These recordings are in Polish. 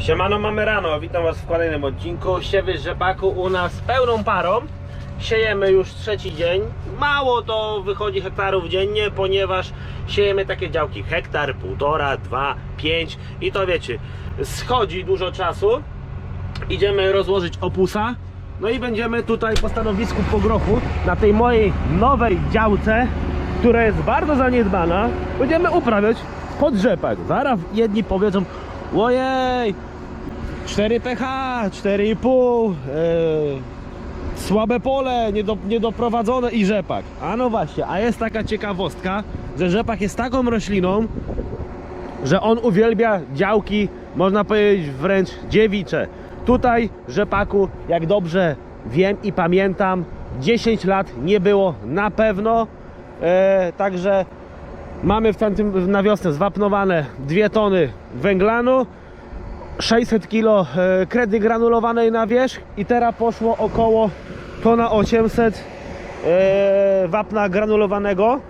Siemano, mamy rano, witam was w kolejnym odcinku. Siewy rzepaku u nas pełną parą. Siejemy już trzeci dzień. Mało to wychodzi hektarów dziennie, ponieważ siejemy takie działki hektar, półtora, dwa, pięć I to wiecie, schodzi dużo czasu. Idziemy rozłożyć opusa. No i będziemy tutaj po stanowisku po grochu Na tej mojej nowej działce Która jest bardzo zaniedbana. Będziemy uprawiać pod rzepak Zaraz jedni powiedzą Ojej, 4 pH, 4,5 yy, Słabe pole, niedo, niedoprowadzone i rzepak. A no właśnie, a jest taka ciekawostka Że rzepak jest taką rośliną Że on uwielbia działki Można powiedzieć wręcz dziewicze. Tutaj rzepaku, jak dobrze wiem i pamiętam 10 lat nie było na pewno e, Także mamy w tamtym na wiosnę zwapnowane 2 tony węglanu 600 kg e, kredy granulowanej na wierzch i teraz poszło około tona 800 e, wapna granulowanego.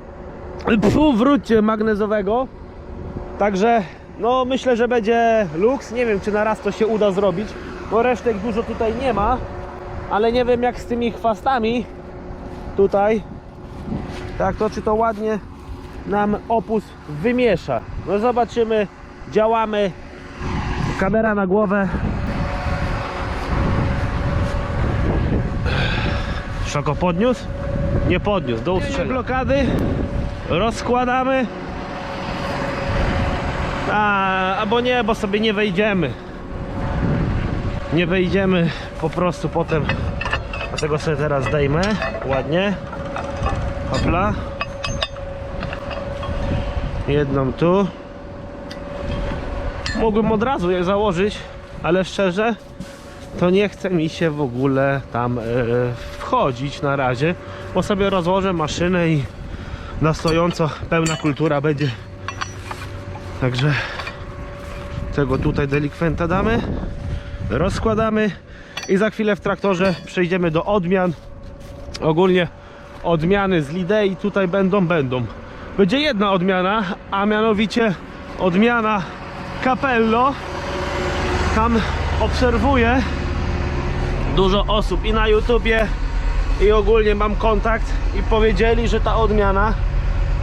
Pfu, wróćcie magnezowego. Także no myślę, że będzie luks. Nie wiem czy na raz to się uda zrobić bo resztek dużo tutaj nie ma ale nie wiem jak z tymi chwastami tutaj. Tak to czy to ładnie nam opus wymiesza. No zobaczymy działamy Kamera na głowę. Szoko podniósł? Nie podniósł, do ustrzenia. blokady. Rozkładamy. A, albo nie, bo sobie nie wejdziemy. Nie wejdziemy po prostu potem. Dlatego sobie teraz zdejmę. Ładnie. Hopla. Jedną tu. Mogłem od razu je założyć, ale szczerze to nie chce mi się w ogóle tam e, wchodzić na razie, bo sobie rozłożę maszynę i na stojąco pełna kultura będzie. Także tego tutaj delikwenta damy, rozkładamy i za chwilę w traktorze przejdziemy do odmian. Ogólnie odmiany z Lidei tutaj będą, będą. Będzie jedna odmiana, a mianowicie odmiana Capello tam obserwuję dużo osób i na YouTubie i ogólnie mam kontakt i powiedzieli, że ta odmiana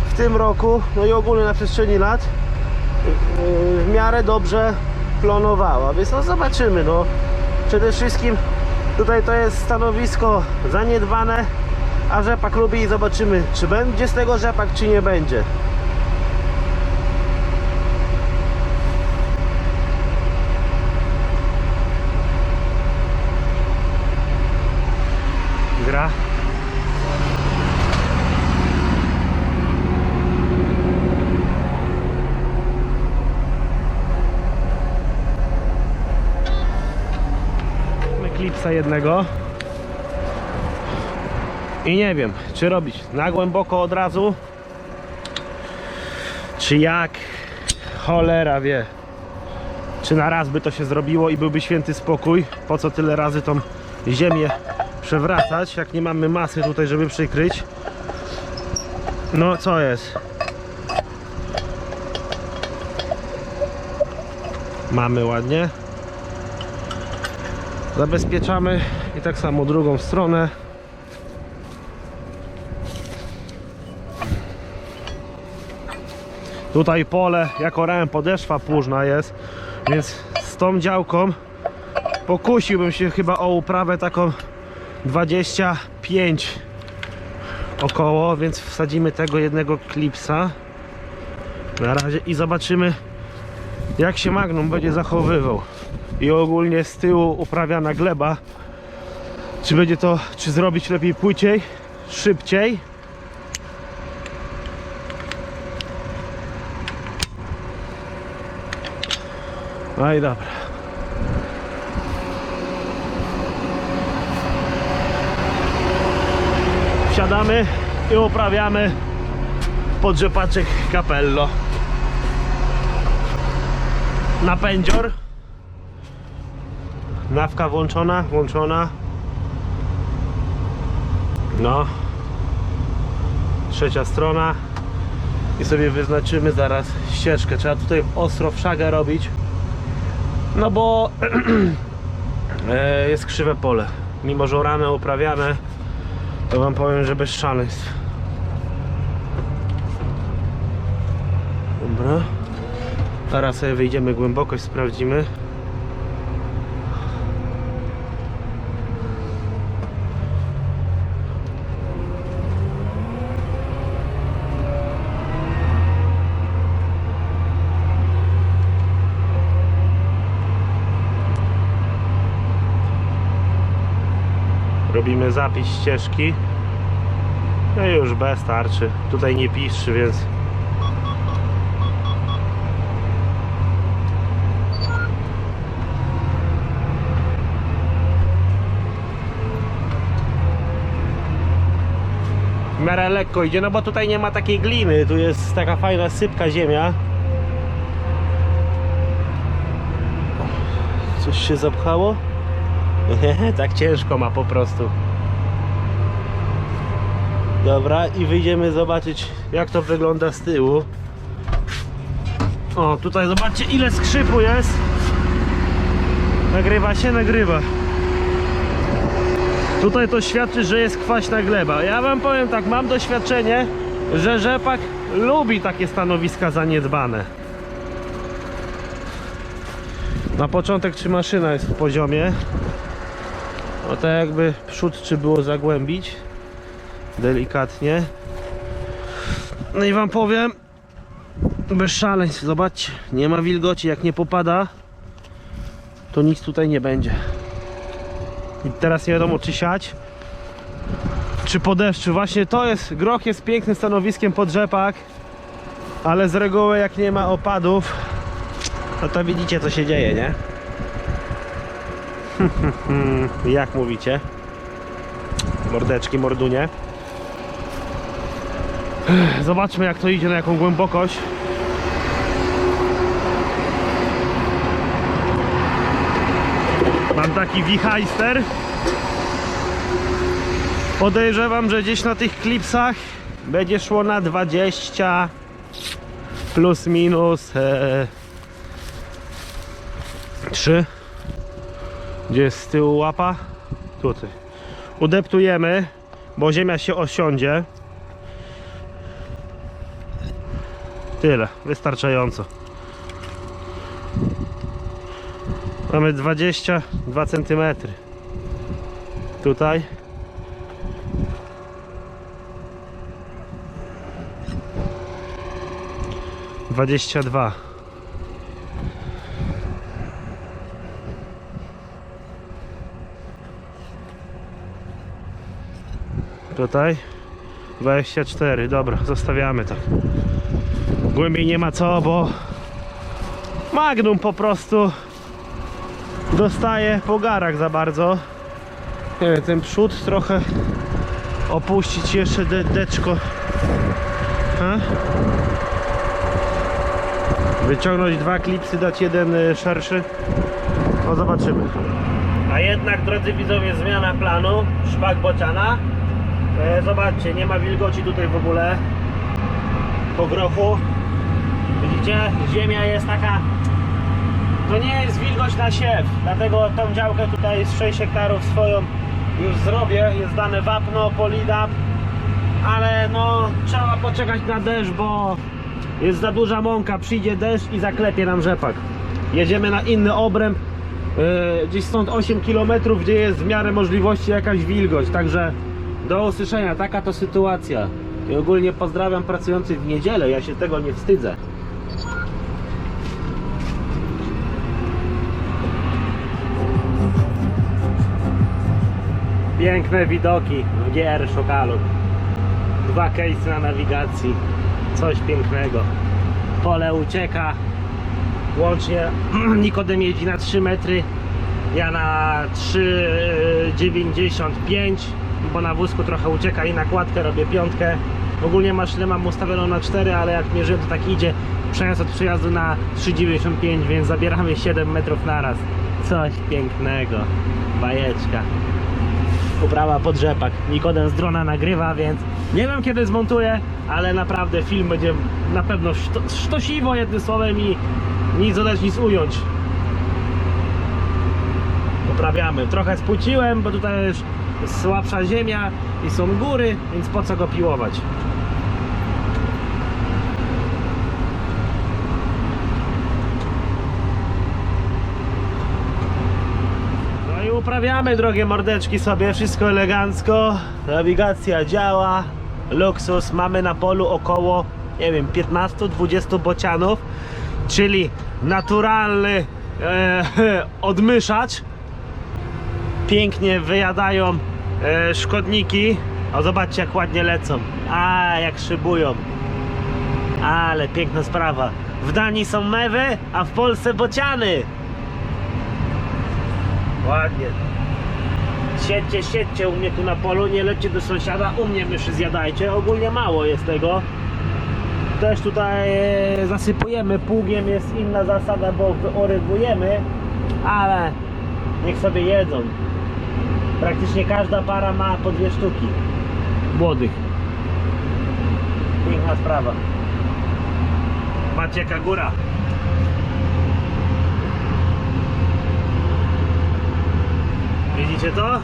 w tym roku, no i ogólnie na przestrzeni lat yy, w miarę dobrze klonowała, więc no zobaczymy no. Przede wszystkim tutaj to jest stanowisko zaniedbane a rzepak lubi i zobaczymy czy będzie z tego rzepak czy nie będzie Jednego. I nie wiem, czy robić na głęboko od razu, czy jak. Cholera wie. Czy na raz by to się zrobiło i byłby święty spokój? Po co tyle razy tą ziemię przewracać, jak nie mamy masy tutaj, żeby przykryć. No, co jest? Mamy ładnie. Zabezpieczamy i tak samo drugą stronę. Tutaj pole jako rałem podeszwa płużna jest, więc z tą działką pokusiłbym się chyba o uprawę taką 25 około, więc wsadzimy tego jednego klipsa na razie i zobaczymy jak się Magnum będzie zachowywał? I ogólnie z tyłu uprawiana gleba. Czy będzie to, czy zrobić lepiej płyciej, szybciej? No i dobra. Wsiadamy i uprawiamy podrzepaczek capello napędzior nawka włączona, włączona no trzecia strona i sobie wyznaczymy zaraz ścieżkę trzeba tutaj ostro w szagę robić No bo e, jest krzywe pole. Mimo, że orane, uprawiane, to wam powiem, że bez szaleństw. Dobra. Teraz sobie wyjdziemy głębokość, sprawdzimy. Robimy zapis ścieżki. No i już bez starczy. Tutaj nie piszczy, więc miarę lekko idzie, no bo tutaj nie ma takiej gliny, tu jest taka fajna sypka ziemia. Coś się zapchało? tak ciężko ma po prostu. Dobra, i wyjdziemy zobaczyć jak to wygląda z tyłu. O, tutaj zobaczcie ile skrzypu jest. Nagrywa się, nagrywa. Tutaj to świadczy, że jest kwaśna gleba. Ja wam powiem tak, mam doświadczenie, że rzepak lubi takie stanowiska zaniedbane. Na początek czy maszyna jest w poziomie. No tak jakby przód czy było zagłębić. Delikatnie. No i wam powiem, bez szaleństw, zobaczcie, nie ma wilgoci, jak nie popada, to nic tutaj nie będzie. I teraz nie wiadomo czy siać Czy po deszczu Właśnie to jest, groch jest pięknym stanowiskiem pod rzepak Ale z reguły jak nie ma opadów No to widzicie co się dzieje, nie? jak mówicie? Mordeczki, mordunie Zobaczmy jak to idzie, na jaką głębokość Mam taki wichajster. Podejrzewam, że gdzieś na tych klipsach będzie szło na 20 plus minus e, 3. Gdzie jest z tyłu łapa? Tutaj. Udeptujemy, bo ziemia się osiądzie. Tyle, wystarczająco. Mamy 22 cm. Tutaj. Dwadzieścia dwa. Tutaj 24, dobra, zostawiamy tak. Głębiej nie ma co, bo Magnum po prostu dostaje po garach za bardzo. Nie wiem, ten przód trochę opuścić jeszcze de deczko. Ha? Wyciągnąć dwa klipsy, dać jeden y, szerszy. No zobaczymy. A jednak, drodzy widzowie, zmiana planu. Szpak bociana. E, zobaczcie, nie ma wilgoci tutaj w ogóle. Po grochu. Widzicie? Ziemia jest taka to nie jest wilgoć na siew, dlatego tą działkę tutaj z 6 hektarów swoją już zrobię, jest dane wapno, polidap, ale no trzeba poczekać na deszcz, bo jest za duża mąka, przyjdzie deszcz i zaklepie nam rzepak. Jedziemy na inny obręb, yy, gdzieś stąd 8 km, gdzie jest w miarę możliwości jakaś wilgoć, także do usłyszenia, taka to sytuacja. I ogólnie pozdrawiam pracujących w niedzielę, ja się tego nie wstydzę. Piękne widoki w GR Szokalu. Dwa case na nawigacji. Coś pięknego. Pole ucieka. Łącznie Nikodem jeździ na 3 metry. Ja na 3,95 bo na wózku trochę ucieka i nakładkę robię piątkę. Ogólnie maszynę mam ustawioną na 4, ale jak mierzyłem to tak idzie. Przejazd od przyjazdu na 3,95, więc zabieramy 7 metrów na raz. Coś pięknego. Bajeczka uprawa pod rzepak. Nikodem z drona nagrywa, więc nie wiem kiedy zmontuję, ale naprawdę film będzie na pewno szto, sztosiwo jednym słowem i nic dodać, nic ująć. uprawiamy. Trochę spłuciłem, bo tutaj jest słabsza ziemia i są góry, więc po co go piłować? I uprawiamy, drogie mordeczki, sobie wszystko elegancko. Nawigacja działa, luksus. Mamy na polu około, nie wiem, 15-20 bocianów, czyli naturalny e, odmyszacz. Pięknie wyjadają e, szkodniki. O, zobaczcie, jak ładnie lecą. A, jak szybują. Ale piękna sprawa. W Danii są mewy, a w Polsce bociany. Ładnie. Siedźcie, siedźcie u mnie tu na polu, nie lećcie do sąsiada, u mnie myszy zjadajcie. Ogólnie mało jest tego. Też tutaj e, zasypujemy pługiem, jest inna zasada, bo wyorygujemy, ale niech sobie jedzą. Praktycznie każda para ma po dwie sztuki młodych. Piękna sprawa. Patrzcie jaka góra. Widzicie to?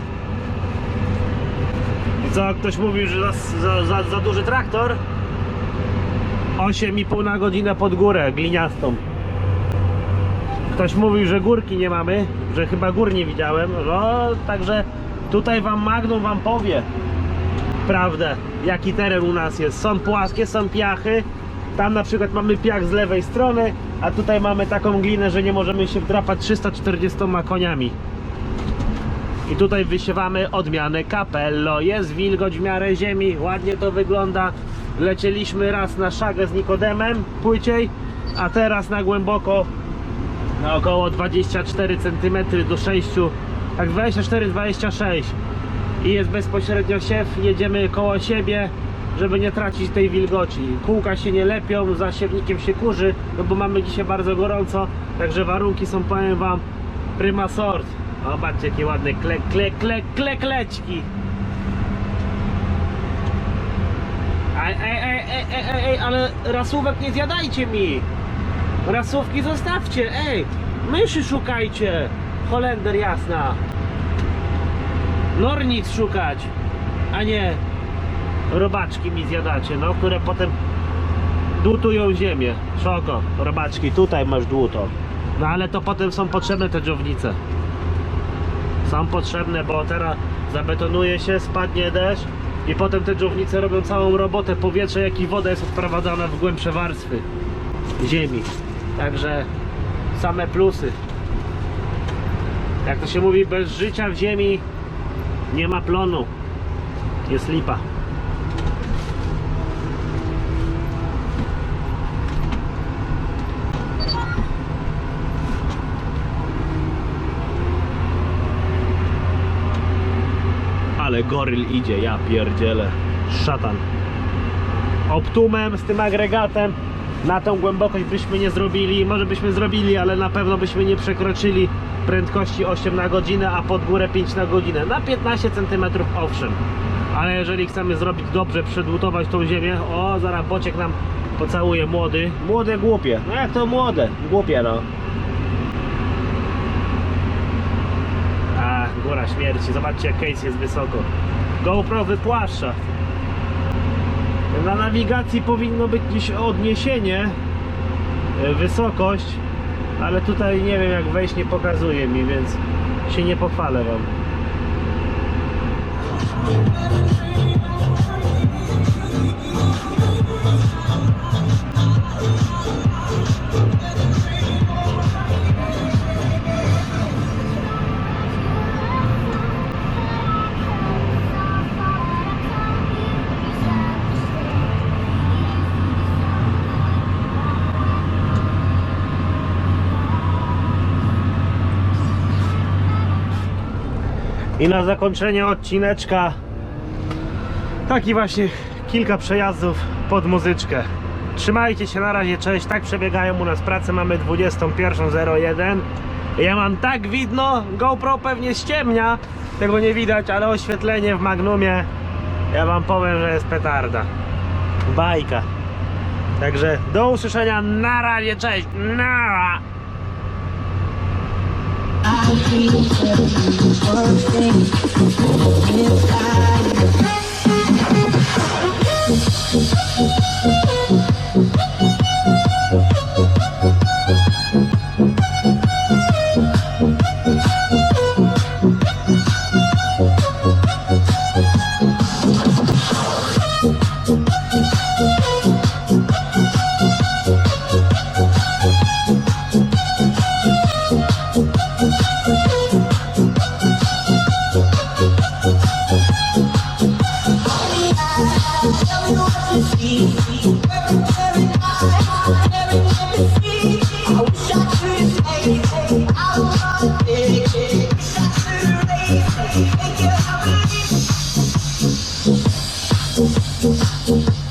I co, ktoś mówił, że za, za, za, duży traktor? 8,5 na godzinę pod górę gliniastą. Ktoś mówił, że górki nie mamy, że chyba gór nie widziałem. No, także tutaj wam Magnum wam powie prawdę, jaki teren u nas jest. Są płaskie, są piachy. Tam na przykład mamy piach z lewej strony, a tutaj mamy taką glinę, że nie możemy się wdrapać 340 koniami. I tutaj wysiewamy odmianę Capello. Jest wilgoć w miarę ziemi, ładnie to wygląda. Lecieliśmy raz na szagę z Nikodemem, płyciej, a teraz na głęboko na około 24 cm do 6, tak 24-26 i jest bezpośrednio siew, jedziemy koło siebie, żeby nie tracić tej wilgoci. Kółka się nie lepią, za siewnikiem się kurzy, no bo mamy dzisiaj bardzo gorąco, także warunki są, powiem wam, prima sort. O, Zobaczcie jakie ładne kle, kle, kle, kle, kleczki. Ej, ej, ej, ej, ej, ej, ale rasówek nie zjadajcie mi! Rasówki zostawcie, ej! Myszy szukajcie! Holender jasna! Nornic szukać, a nie robaczki mi zjadacie, no, które potem dłutują ziemię. Szoko, robaczki, tutaj masz dłuto. No ale to potem są potrzebne te dżownice. Są potrzebne, bo teraz zabetonuje się, spadnie deszcz i potem te dżownice robią całą robotę. Powietrze, jak i woda jest odprowadzana w głębsze warstwy ziemi. Także same plusy. Jak to się mówi, bez życia w ziemi nie ma plonu. Jest lipa. Ale goryl idzie, ja pierdzielę. Szatan. Optumem z tym agregatem na tą głębokość byśmy nie zrobili, może byśmy zrobili, ale na pewno byśmy nie przekroczyli prędkości 8 na godzinę, a pod górę 5 na godzinę. Na 15 cm owszem. Ale jeżeli chcemy zrobić dobrze, przedłutować tą ziemię, o zaraz bociek nam pocałuje młody. Młode głupie. No jak to młode? Głupie no. Śmierci. Zobaczcie jak case jest wysoko. GoPro wypłaszcza. Na nawigacji powinno być gdzieś odniesienie, e, wysokość, ale tutaj nie wiem jak wejść nie pokazuje mi, więc się nie pochwalę wam. I na zakończenie odcineczka taki właśnie kilka przejazdów pod muzyczkę. Trzymajcie się na razie, cześć. Tak przebiegają u nas prace, mamy 21.01. Ja mam tak widno, GoPro pewnie ściemnia, tego nie widać, ale oświetlenie w Magnumie, ja wam powiem, że jest petarda. Bajka. Także do usłyszenia, na razie, cześć. Nara! I Everyone to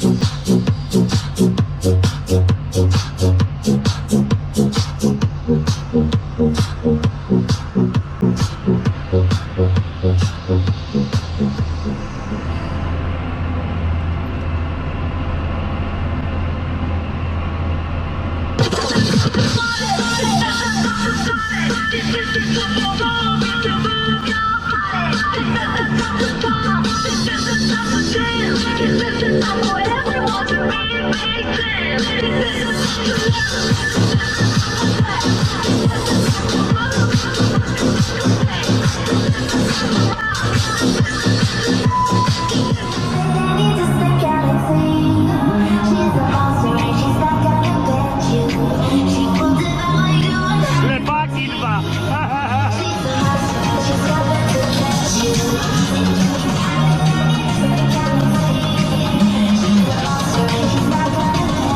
Thank you.